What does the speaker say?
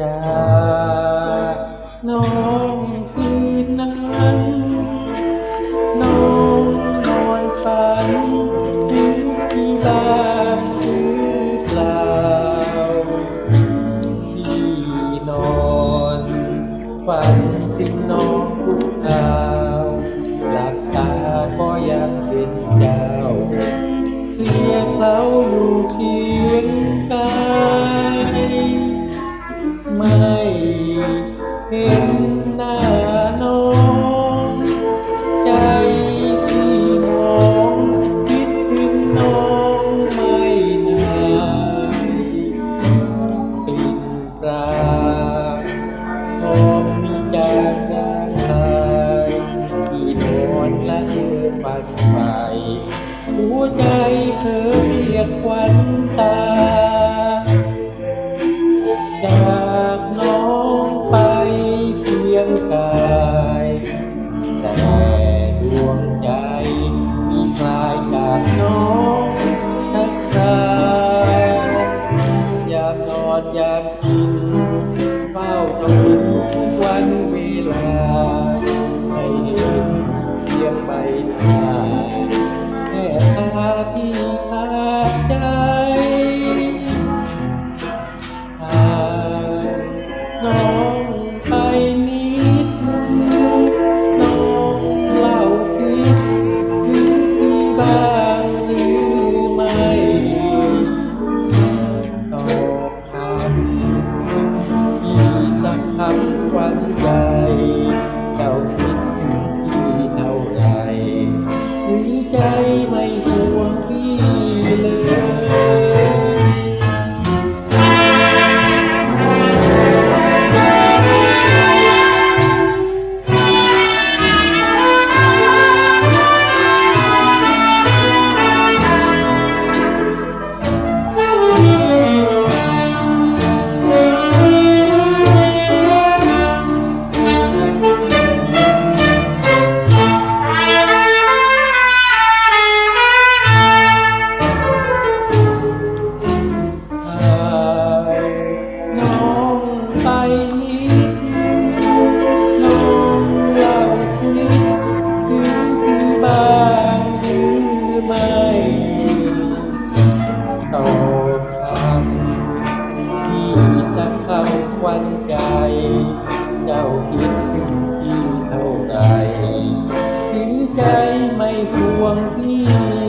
Yeah. หัวใจเธอเรียกควันตาจากน้องไปเพียงกายแต่ดวงใจมีคลายจากน้อง 往地。